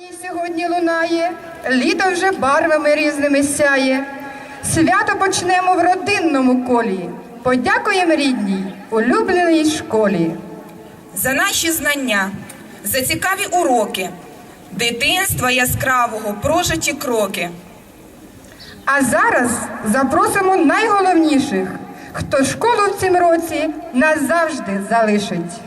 Ні, Сьогодні лунає, літо вже барвами різними сяє. Свято почнемо в родинному колі. Подякуємо рідній, улюбленій школі. за наші знання, за цікаві уроки, дитинства яскравого, прожиті кроки. А зараз запросимо найголовніших, хто школу в цім році назавжди залишить.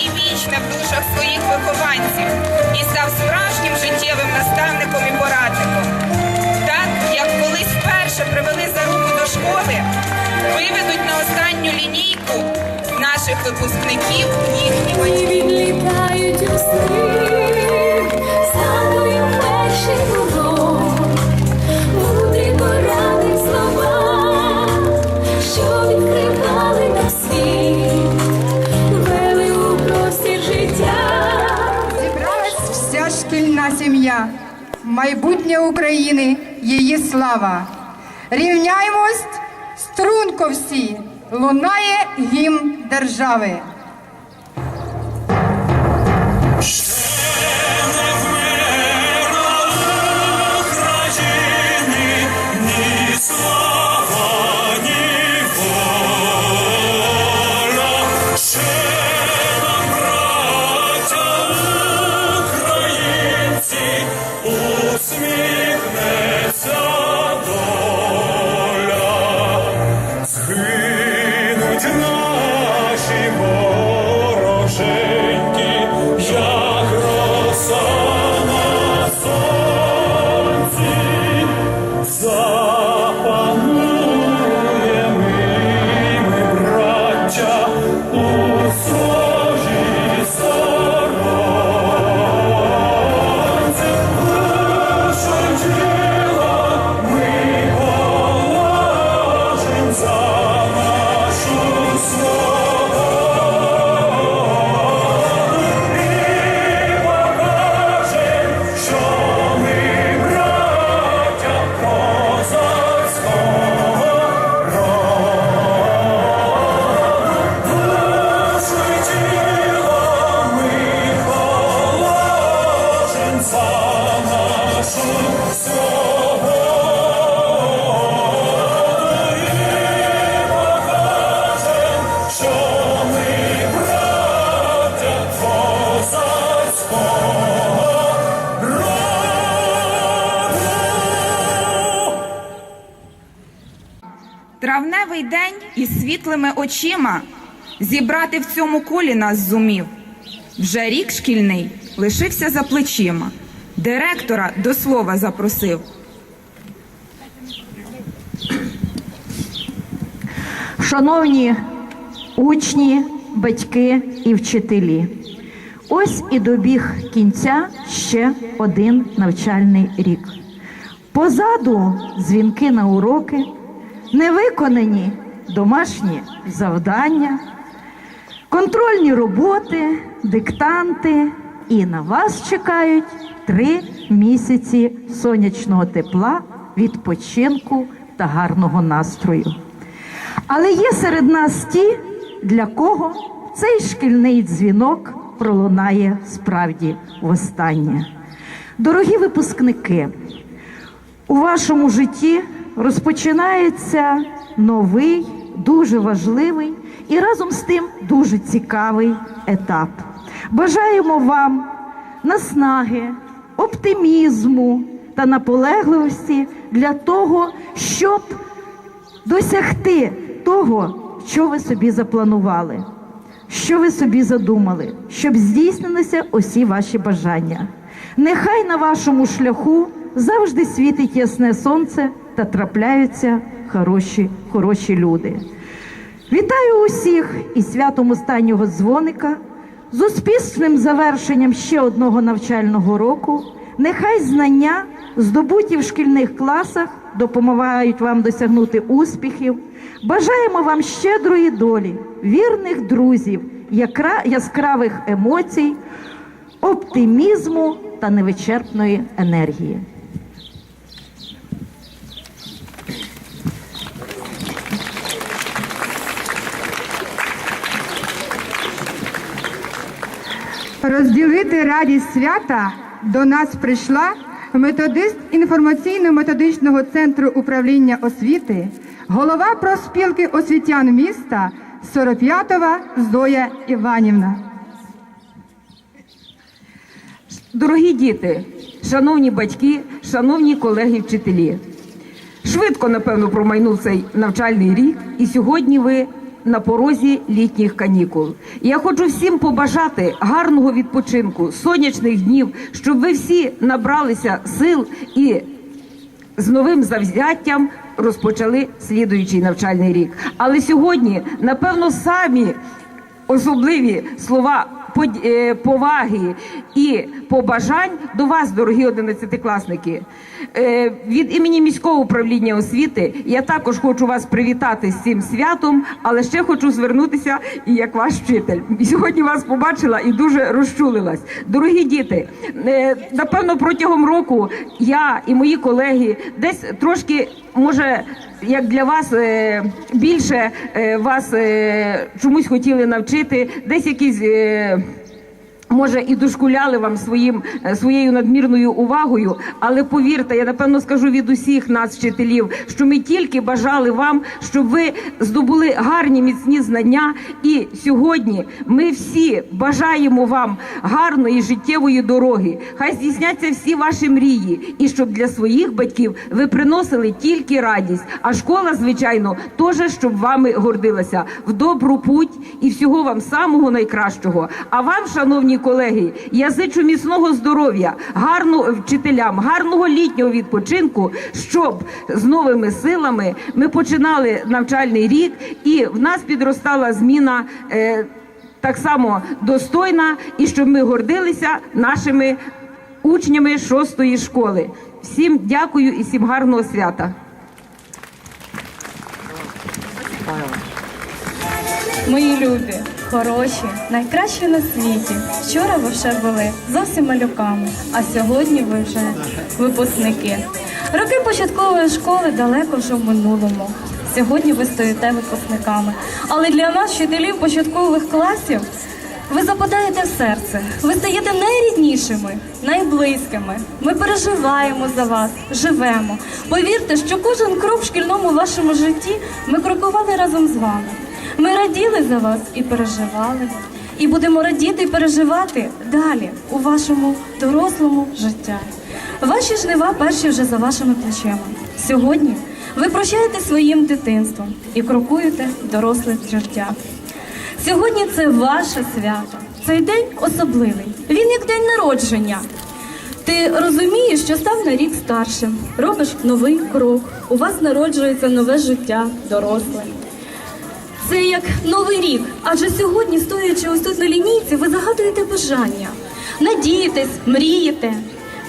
І вічне в душах своїх вихованців і став справжнім життєвим наставником і порадником. Так, як колись вперше привели за руку до школи, виведуть на останню лінійку наших випускників їхні батьки. Вся шкільна сім'я, майбутнє України, її слава. Рівняємось, струнко всі, лунає гімн держави. Травневий день із світлими очима зібрати в цьому колі нас зумів. Вже рік шкільний лишився за плечима. Директора до слова запросив. Шановні учні, батьки і вчителі, ось і добіг кінця ще один навчальний рік. Позаду дзвінки на уроки, невиконані домашні завдання, контрольні роботи, диктанти, і на вас чекають три місяці сонячного тепла, відпочинку та гарного настрою. Але є серед нас ті, для кого цей шкільний дзвінок пролунає справді востаннє. Дорогі випускники, у вашому житті розпочинається новий, дуже важливий і разом з тим дуже цікавий етап. Бажаємо вам наснаги, оптимізму та наполегливості для того, щоб досягти того, що ви собі запланували, що ви собі задумали, щоб здійснилися усі ваші бажання. Нехай на вашому шляху завжди світить ясне сонце та трапляються хороші, хороші люди. Вітаю усіх із святом останнього дзвоника, з успішним завершенням ще одного навчального року. Нехай знання, здобуті в шкільних класах, допомагають вам досягнути успіхів. Бажаємо вам щедрої долі, вірних друзів, яскравих емоцій, оптимізму та невичерпної енергії. Розділити радість свята до нас прийшла методист інформаційно-методичного центру управління освіти, голова профспілки освітян міста Сороп'ятова Зоя Іванівна. Дорогі діти, шановні батьки, шановні колеги вчителі, швидко, напевно, промайнув цей навчальний рік, і сьогодні ви на порозі літніх канікул. Я хочу всім побажати гарного відпочинку, сонячних днів, щоб ви всі набралися сил і з новим завзяттям розпочали слідуючий навчальний рік. Але сьогодні, напевно, самі особливі слова поваги і побажань до вас, дорогі одинадцятикласники. Е, Від імені міського управління освіти я також хочу вас привітати з цим святом, але ще хочу звернутися і як ваш вчитель. Сьогодні вас побачила і дуже розчулилась. Дорогі діти, е, напевно, протягом року я і мої колеги десь трошки може як для вас е, більше е, вас е, чомусь хотіли навчити, десь якісь. Може, і дошкуляли вам своїм е, своєю надмірною увагою, але повірте, я напевно скажу від усіх нас, вчителів, що ми тільки бажали вам, щоб ви здобули гарні міцні знання. І сьогодні ми всі бажаємо вам гарної життєвої дороги. Хай здійсняться всі ваші мрії, і щоб для своїх батьків ви приносили тільки радість. А школа, звичайно, теж щоб вами гордилася в добру путь і всього вам самого найкращого. А вам, шановні колеги, я зичу міцного здоров'я, гарного вчителям, гарного літнього відпочинку, щоб з новими силами ми починали навчальний рік, і в нас підростала зміна. Е, так само достойна, і щоб ми гордилися нашими учнями шостої школи. Всім дякую і всім гарного свята. Мої любі, хороші, найкращі на світі. Вчора ви ще були зовсім малюками, а сьогодні ви вже випускники. Роки початкової школи далеко вже в минулому. Сьогодні ви стоїте випускниками. Але для нас, вчителів початкових класів, ви западаєте в серце. Ви стаєте найріднішими, найблизькими. Ми переживаємо за вас, живемо. Повірте, що кожен крок в шкільному вашому житті ми крокували разом з вами. Ми раділи за вас і переживали. І будемо радіти і переживати далі у вашому дорослому життя. Ваші жнива перші вже за вашими плечима. Сьогодні ви прощаєте своїм дитинством і крокуєте доросле життя. Сьогодні це ваше свято. Цей день особливий. Він як день народження. Ти розумієш, що став на рік старшим, робиш новий крок. У вас народжується нове життя, доросле. Це як новий рік, адже сьогодні, стоячи ось тут на лінійці, ви загадуєте бажання, надієтесь, мрієте.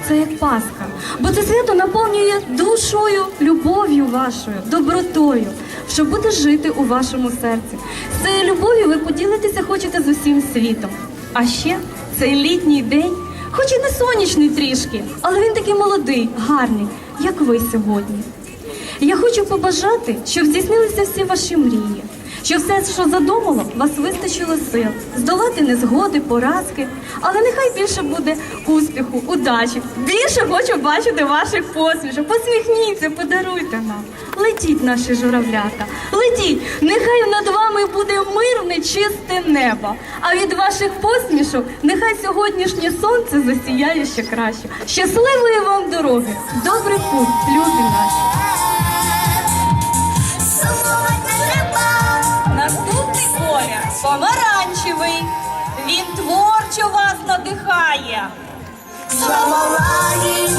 Це як Пасха, бо це свято наповнює душою, любов'ю вашою, добротою, що буде жити у вашому серці. З цією любов'ю ви поділитеся хочете з усім світом. А ще цей літній день, хоч і не сонячний трішки, але він такий молодий, гарний, як ви сьогодні. Я хочу побажати, щоб здійснилися всі ваші мрії, щоб все, що задумало, вас вистачило сил, здолати незгоди, поразки, але нехай більше буде успіху, удачі. Більше хочу бачити ваших посмішок. Посміхніться, подаруйте нам. Летіть, наші журавлята, летіть, нехай над вами буде мирне, чисте небо. А від ваших посмішок нехай сьогоднішнє сонце засіяє ще краще. Щасливої вам дороги! Добрий путь, любі наші! Помаранчевий. Він творчо вас надихає. Лагідне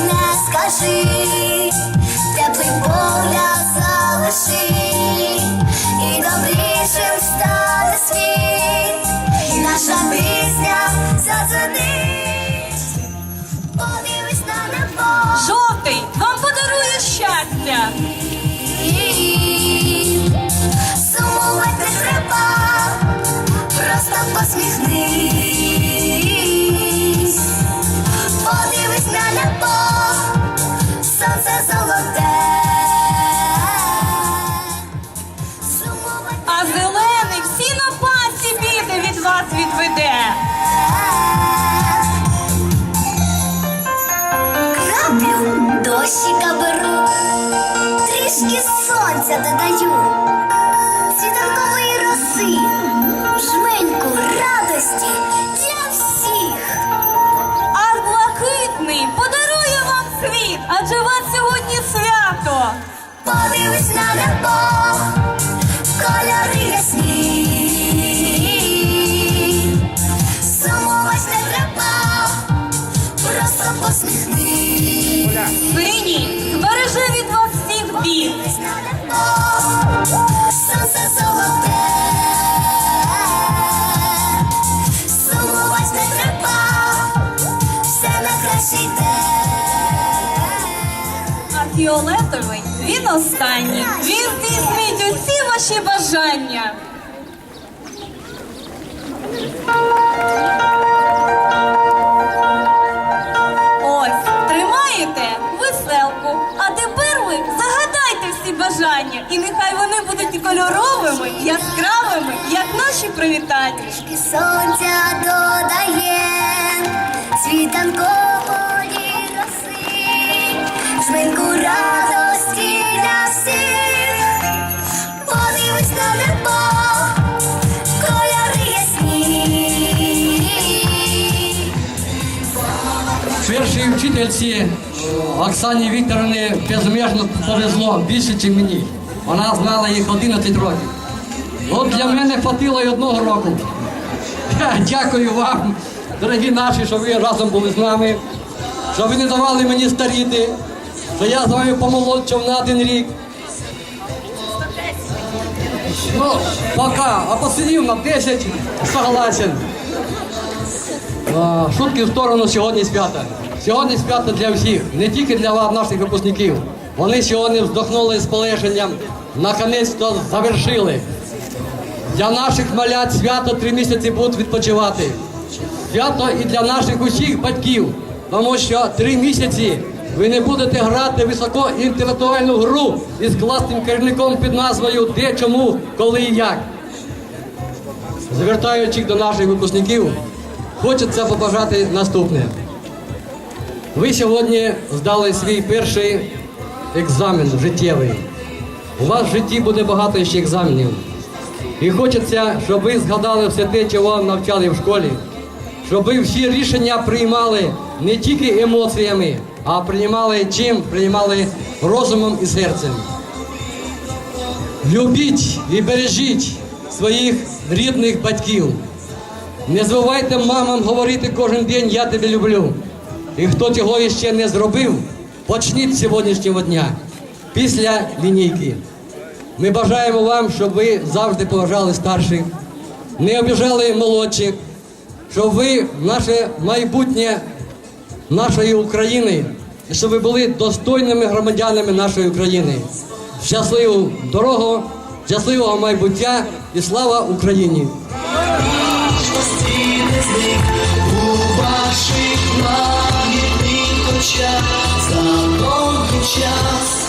адже у вас сьогодні свято. Подивись на небо, кольори ясні. Сумувати не треба, просто посміхни. Синій бережи від вас всіх бід. Подивись на небо, фіолетовий він останній. Він здійснить усі ваші бажання. Ось, тримаєте веселку. А тепер ви загадайте всі бажання. І нехай вони будуть кольоровими, яскравими, як наші привітання. Трішки сонця додає світанкової роси, жменьку на ясні. Першій вчительці Оксані Вікторовні безмежно повезло більше, ніж мені. Вона знала їх 11 років. От для мене хватило й одного року. Дякую вам, дорогі наші, що ви разом були з нами, що ви не давали мені старіти, що я з вами помолодшав на один рік. Ну, пока, а посидів на 10, согласен. Шутки в сторону сьогодні свято. Сьогодні свято для всіх, не тільки для вас, наших випускників. Вони сьогодні вздохнули з полегшенням, наконець-то завершили. Для наших малят свято три місяці будуть відпочивати. Свято і для наших усіх батьків, тому що три місяці ви не будете грати високоінтелектуальну гру із класним керівником під назвою Де, чому, коли і як. Звертаючись до наших випускників, хочеться побажати наступне. Ви сьогодні здали свій перший екзамен життєвий. У вас в житті буде багато ще екзаменів. І хочеться, щоб ви згадали все те, чого навчали в школі, щоб ви всі рішення приймали не тільки емоціями, а приймали чим? Приймали розумом і серцем. Любіть і бережіть своїх рідних батьків. Не забувайте мамам говорити кожен день Я тебе люблю. І хто цього ще не зробив, почніть сьогоднішнього дня після лінійки. Ми бажаємо вам, щоб ви завжди поважали старших, не обіжали молодших, щоб ви наше майбутнє нашої України, і щоб ви були достойними громадянами нашої України. Щасливу дорогу, щасливого майбуття і слава Україні! Очах за довгий час